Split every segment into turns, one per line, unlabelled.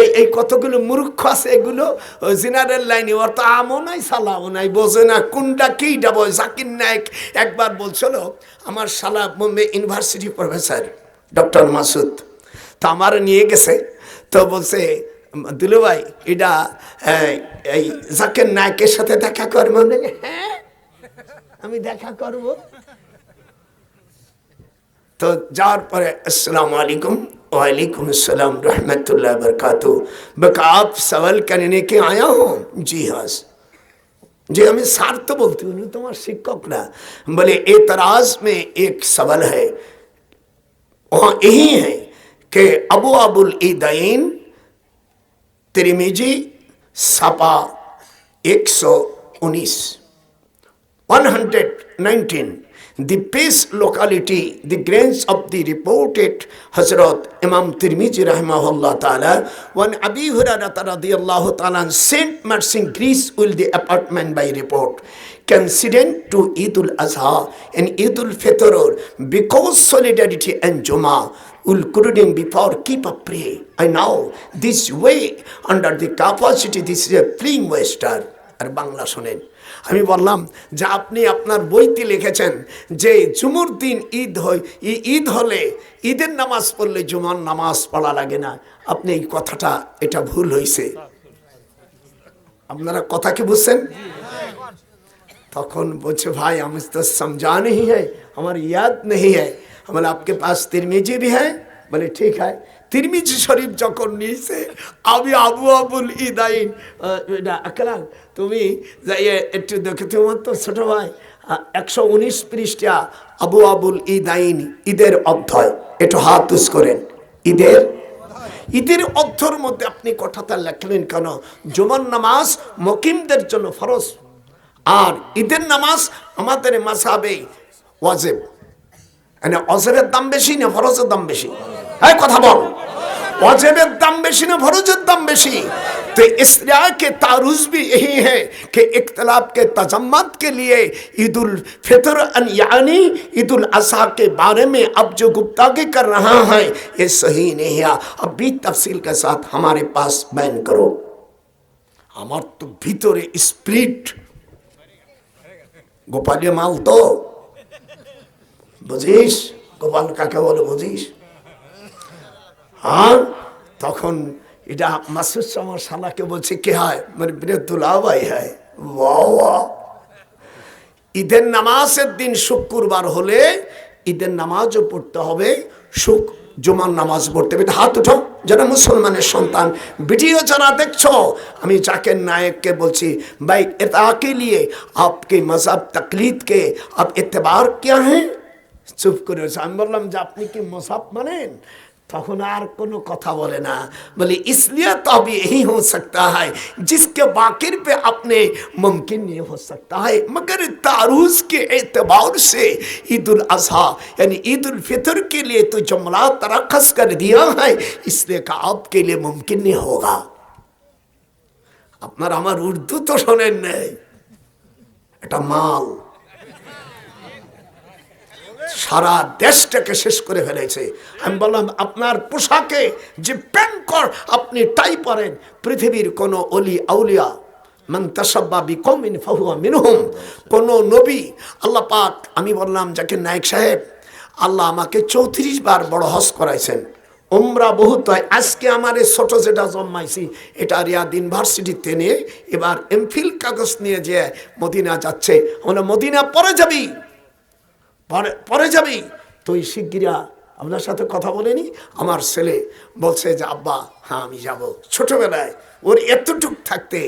এই এই কতগুলো মূর্খ আছে এগুলো? জিনারের লাইনে, ওর তো আমও নাই, সালাও নাই, বোঝে না কোনটা কী ডাবো জাকির নায়ক একবার বলছিল, আমার সালা Bombay university professor, doctor Masud. তো আমার নিয়ে গেছে, তো বলছে, দুলু ভাই, এটা এই জাকির নায়কের সাথে দেখা করব হ্যাঁ আমি দেখা করব। তো যাওয়ার পরে, আসসালামু আলাইকুম। وعلیکم السلام رحمت اللہ وبرکاتہ بک آپ سوال کرنے کے آیا ہوں؟ جی ہاں جی ہمیں سار تو بولتی ہوں تمہار شکک نہ بولے، اعتراض میں ایک سوال ہے۔ وہاں یہی ہے کہ ابو ابو العیدین ترمیجی سپا ایک سو انیس۔ ون ہنڈریڈ نائنٹین the base locality the grains of the reported hazrat imam tirmizi rahimahullah taala when abi hurairah radiyallahu taala sent merchant greece will the apartment by report considering to eid ul azha and eid ul fitr because solidarity and juma will couldn't before keep a pray i know this way under the capacity this is a playing western আর বাংলা শোনেন আমি বললাম যে আপনি আপনার বইতে লিখেছেন যে জুমুর দিন ঈদ হয় ঈদ হলে ঈদের নামাজ পড়লে জুমার নামাজ পড়া লাগে না। আপনি এই কথাটা, এটা ভুল হয়েছে আপনারা কথা কি বুঝছেন? তখন বলছে, ভাই, আমি তো সমঝা নেই হ্যাঁ আমার ইয়াদ নেই হ্যাঁ আমার আপকে পাশ তিরমিজি ভি হ্যাঁ বলে, ঠিক হ্যাঁ তিরমিজি শরীফ যখন নিয়েছে, আমি আবু আবুল ইদাইন আকলাম তুমি যাইয়ে একটু দেখে তোমার তো ছোট ভাই একশো উনিশ পৃষ্ঠা আবু আবুল ইদাইন, ঈদের অধ্যায়, একটু হাত উস করেন। ঈদের? ঈদের অর্থর মধ্যে আপনি কথাটা লেখলেন কেন? জুমার নামাজ মকিমদের জন্য ফরজ। আর ঈদের নামাজ আমাদের মাসাবে ওয়াজেব। মানে অজেবের দাম বেশি না ফরজের দাম বেশি? হ্যাঁ، কথা বল। واجب دم بیشی نے فروج دم بیشی تو اسریا کے تعرض بھی یہی ہے کہ اختلاف کے تجمت کے لیے عید الفطر یعنی عید الاضحیٰ کے بارے میں اب جو گفتگو کر رہا ہے یہ صحیح نہیں ہے اب بھی تفصیل کے ساتھ ہمارے پاس بین کرو। ہمار تو بھیتر اسپریٹ مال تو তো। گوپال کا کیا بولے বুঝিস? আর তখন এটা মাসুদ সামার সালাকে বলছে, কে হয়? মানে বৃহদুলাভাই হয়। ঈদের নামাজের দিন শুক্রবার হলে ঈদের নামাজও পড়তে হবে, শুক, জুমার নামাজ পড়তে হবে। হাত উঠো যারা মুসলমানের সন্তান, ভিডিও যারা দেখছ, আমি যাকে নায়ককে বলছি, ভাই এটা নিয়ে লিয়ে আপকে মজাব তকলিদকে আপ এতেবার কে হ্যাঁ চুপ করে আমি বললাম যে, আপনি কি মজাব মানেন? تخن اور کونو کتھا بولے نا، بولے اس لیے تو بھی یہی ہو سکتا ہے، جس کے باقر پہ اپنے ممکن نہیں ہو سکتا ہے، مگر تاروز کے اعتبار سے عید الاضحیٰ یعنی عید الفطر کے لیے تو جملہ ترخص کر دیا ہے، اس لیے کہ آپ کے لیے ممکن نہیں ہوگا۔ আপনার আমার উর্দু তো শোনেন নাই اٹھا مال۔ সারা দেশটাকে শেষ করে ফেলেছে। আমি বললাম, আপনার পোশাকে যে প্যান্ট কর আপনি টাই পরেন, পৃথিবীর কোন অলি আউলিয়া, মান মিনহুম। কোন নবী, আল্লাহ পাক, আমি বললাম, যাকে নায়ক সাহেব, আল্লাহ আমাকে চৌত্রিশ বার বড় হজ করাইছেন। ওমরা বহুত হয়, আজকে আমার এই ছোট যেটা জন্মাইছি, এটা রিয়াদ ইউনিভার্সিটিতে নিয়ে এবার এমফিল কাগজ নিয়ে যে মদিনা যাচ্ছে, আমরা মদিনা পরে যাবি। পরে পরে যাবি। তুই শিগগিরা আপনার সাথে কথা বলেনি আমার ছেলে বলছে যে, আব্বা হ্যাঁ আমি যাব। ছোটবেলায় ওর এতটুক থাকতে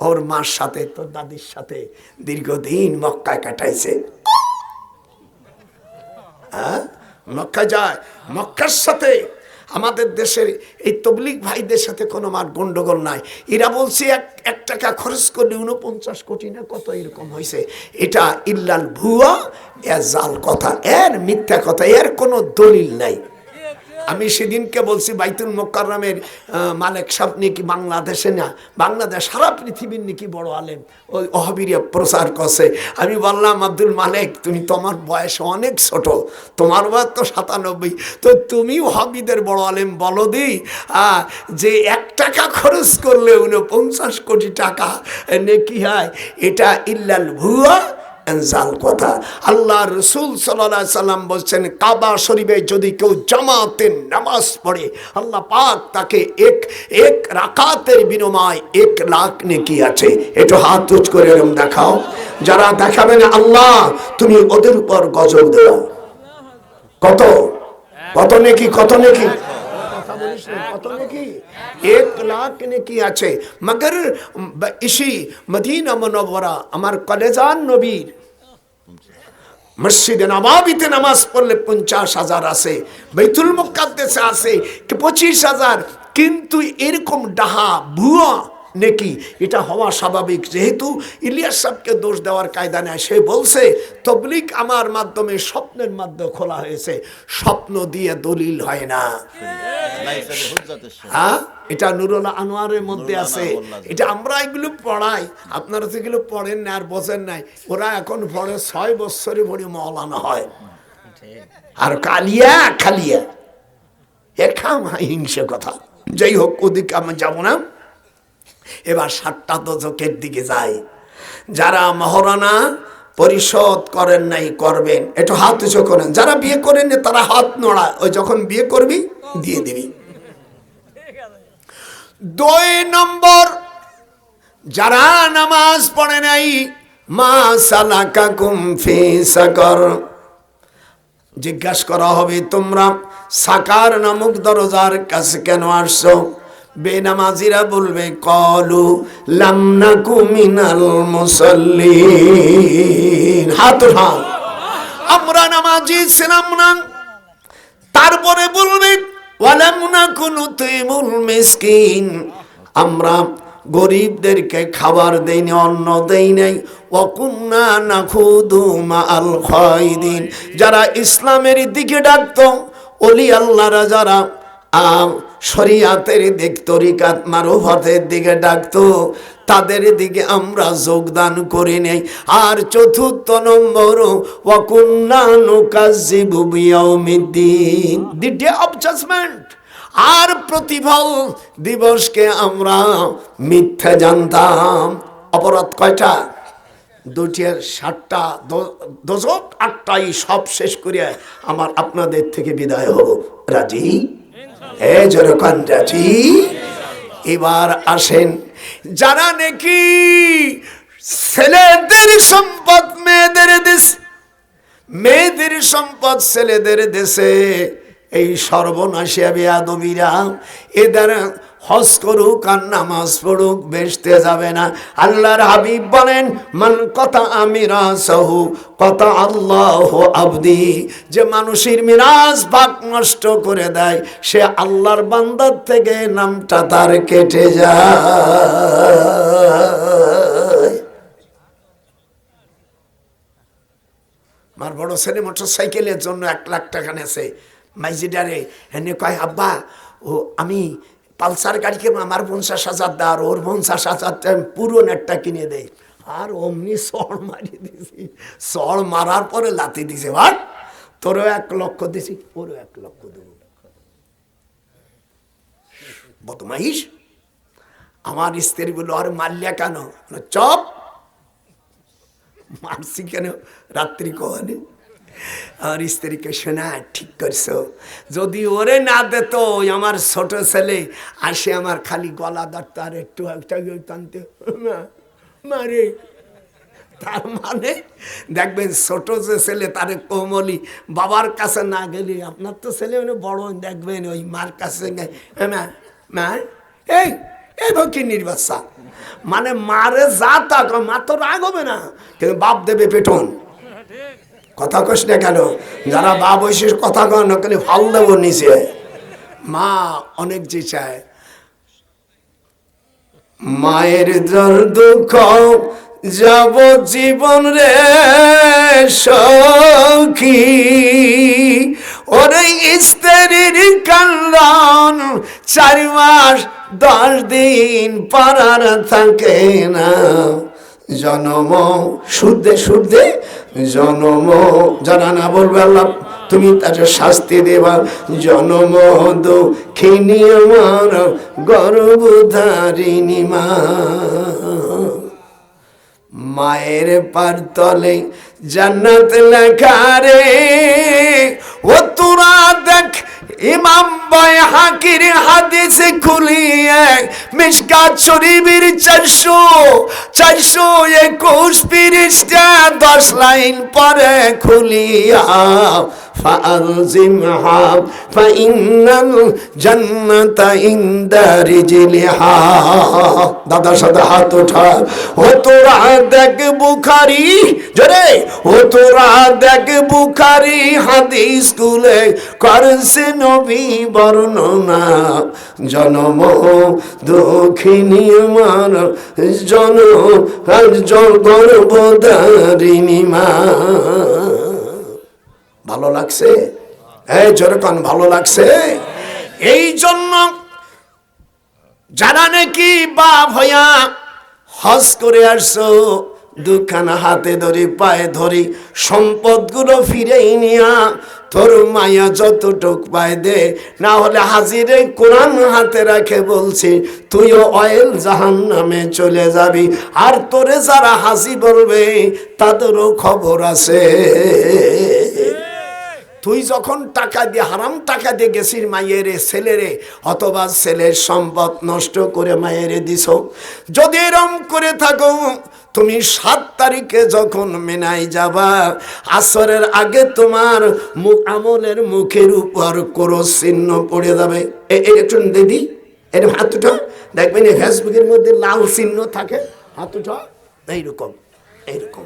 ওর মার সাথে, তোর দাদির সাথে দীর্ঘদিন মক্কায় কাটাইছে। হ্যাঁ? মক্কা যায়। মক্কার সাথে আমাদের দেশের এই তবলিক ভাইদের সাথে কোনো মার গন্ডগোল নাই। এরা বলছে এক এক টাকা খরচ করলে উনপঞ্চাশ কোটি না কত এরকম হয়েছে। এটা ইল্লাল ভুয়া এ জাল কথা, এর মিথ্যা কথা, এর কোনো দলিল নাই। আমি সেদিনকে বলছি বাইতুল মোকাররমের মালিক সাহেব নাকি বাংলাদেশে না, বাংলাদেশ, সারা পৃথিবীর নাকি বড় আলেম। ওই অহবিরিয়া প্রচার করছে। আমি বললাম, আব্দুল মালিক, তুমি তোমার বয়স অনেক ছোট, তোমার বয়স তো সাতানব্বই। তো তুমি ওহাবিদের বড় আলেম বলো দি যে এক টাকা খরচ করলে উনি পঞ্চাশ কোটি টাকা নেকি হয়? এটা ইল্লাল ভুয়া জাল কথা। আল্লাহ রসুল সাল্লাহ সাল্লাম বলছেন, কাবা শরীফে যদি কেউ জামাতের নামাজ পড়ে, আল্লাহ পাক তাকে এক এক রাকাতের বিনিময় এক লাখ নেকি আছে। একটু হাত উচ করে এরম দেখাও। যারা দেখাবেন আল্লাহ তুমি ওদের উপর গজব দেও। কত? কত নেকি? কত নেকি? না, কত নেকি এক আমার কলেজান নবীর মসজিদে নবাবিতে নামাজ পড়লে পঞ্চাশ হাজার আছে বেতুল মুকাদ্দেসে আছে পঁচিশ হাজার কিন্তু এরকম ডাহা ভুয়া নেকি? এটা হওয়া স্বাভাবিক। যেহেতু ইলিয়াস সাহেবকে দোষ দেওয়ার কায়দা নেয় সে বলছে তবলিক আমার মাধ্যমে স্বপ্নের মাধ্যমে খোলা হয়েছে। স্বপ্ন দিয়ে দলিল হয় না। হ্যাঁ? এটা নুরুল আনোয়ারের মধ্যে আছে। এটা আমরা এগুলো পড়াই। আপনারা তো এগুলো পড়েন না আর বোঝেন নাই। ওরা এখন পড়ে ছয় বছরে ভরে মৌলানা হয়। আর কালিয়া খালিয়া এ খাম হিংসে কথা। যাই হোক ওদিকে আমি যাব না। এবার সাতটা দশকের দিকে যাই যারা মহারানা পরিশোধ করেন নাই, করবেন। একটু হাত উঁচু করেন। যারা বিয়ে করেন তারা হাত নড়া ওই যখন বিয়ে করবি, দিয়ে দিবি। দুই নম্বর, যারা নামাজ পড়ে নাই, মা সালাকা কুমফি সাকর। জিজ্ঞাসা করা হবে, তোমরা সাকার নামক দরজার কাছে কেন আসছো? বেনামাজিরা বলবে, কলু লামনা কুমিনাল মুসল্লিন। হাত হাত আমরা নামাজি ছিলাম না। তারপরে বলবে ওয়ালামনা কুনু তুইমুল মিসকিন। আমরা গরিবদেরকে খাবার দেইনি, অন্ন দেই নাই। ওয়াকুন্না নাখুদু মা আল খাইদিন। যারা ইসলামের দিকে ডাকতো অলি আল্লাহরা যারা শরিয়াতের দিক তরিকাত মারুফতের দিকে ডাকতো। তাদের দিকে আমরা যোগদান করি নেই। আর চতুর্থ নম্বর আর প্রতিফল দিবসকে আমরা মিথ্যা জানতাম। অপরাধ কয়টা? দুটি সাতটা দশক আটটাই সব শেষ করিয়া আমার আপনাদের থেকে বিদায় হব। রাজি? এ এবার আসেন। যারা নাকি ছেলেদের সম্পদ, মেয়েদের দেশ, মেয়েদের সম্পদ ছেলেদের দেশে, এই সর্বনাশিয়া বেয়াদবিরা এদের হজ করুক আর নামাজ পড়ুক, বেসতে যাবে না। আল্লাহর হাবিব বলেন, মান কথা আমিরা সহু কথা আল্লাহ আবদি। যে মানুষের মিরাজ ভাগ নষ্ট করে দেয়, সে আল্লাহর বান্দার থেকে নামটা তার কেটে যায়। আমার বড় ছেলে মোটর সাইকেলের জন্য এক লাখ টাকা নেছে মাইজিডারে, এনে কয়, আব্বা, ও আমি পালসার গাড়িকে আমার পঞ্চাশ হাজার দা আর ওর পঞ্চাশ হাজার পুরো নেটটা কিনে দেয় আর অমনি সড় মারিয়ে দিছি। সড় মারার পরে লাতি দিছে ভাট তোরও এক লক্ষ দিছি ওরও এক লক্ষ দেবো। বদমাইশ? আমার স্ত্রী বলল আর মারলিয়া কেন? বলল, চপ! মারছি কেন? রাত্রি কখনে আর স্ত্রীকে শোনা, ঠিক করছ। যদি ওরে না দিত, ওই আমার ছোট ছেলে আসে আমার খালি গলা ধরতো আর একটু একটা টানতে। মারে তার মানে দেখবেন ছোট যে ছেলে, তারে কোমলি, বাবার কাছে না গেলে আপনার তো ছেলে মানে বড় দেখবেন ওই মার কাছে মা এই এই ভকি নির্বাচা। মানে মারে যা তা মা তো রাগ হবে না। কিন্তু বাপ দেবে পেটন। কথা কস না কেন? যারা বাপ বয়সের কথা কন খালি ফাল দেবো নিচে। মা অনেক যে চায়। মায়ের জ্বর দুঃখ যাব জীবন রে সখী। ওরে স্ত্রীর কান্দন চার মাস দশ দিন পারার থাকে না। জনম শুদ্ধে শুদ্ধে জনম জানা না বলবে আল্লাহ, তুমি তার শাস্তি দেবা। জনম দক্ষিণী আমার গর্বধারিণী মা। মায়ের পার তলে জান্নাত লেখা রে, ও তোরা দেখ ইমাম বয় হাকির হাদিসে খুলিয়ে মিসকাত শরীফের চারশো চারশো একুশ পৃষ্ঠা দশ লাইন পরে খুলিয়া فألزمها فإن الجنة عند رجلها দাদা সাথে হাত ওঠা ও তোরা দেখ বুখারি জরে ও তোরা দেখ বুখারি হাদিস স্কুলে করছে নবী বর্ণনা জনম দক্ষিণী মান জন জন গর্ভধারিণী মা ভালো লাগছে? এই যেরকম ভালো লাগছে? এই জন্য যারা নাকি বা ভয়া হজ করে আসছো, দুখানা হাতে ধরি, পায়ে ধরি, সম্পদগুলো ফিরেই নিয়া তোর মায়া যতটুক পায় দে। না হলে হাজিরে কোরআন হাতে রাখে বলছি, তুইও অয়েল জাহান নামে চলে যাবি। আর তোরে যারা হাসি বলবে, তাদেরও খবর আছে। তুই যখন টাকা দিয়ে, হারাম টাকা দিয়ে গেছিস মায়েরে, ছেলেরে, অথবা ছেলের সম্পদ নষ্ট করে মায়েরে দিছ, যদি এরম করে থাকো, তুমি সাত তারিখে যখন মেনাই যাবা, আসরের আগে তোমার মুখ আমলের মুখের উপর কোনো চিহ্ন পড়ে যাবে। একটু দিদি এরকম হাত উঠো দেখবেন ফেসবুকের মধ্যে লাল চিহ্ন থাকে হাত উঠো এইরকম এইরকম।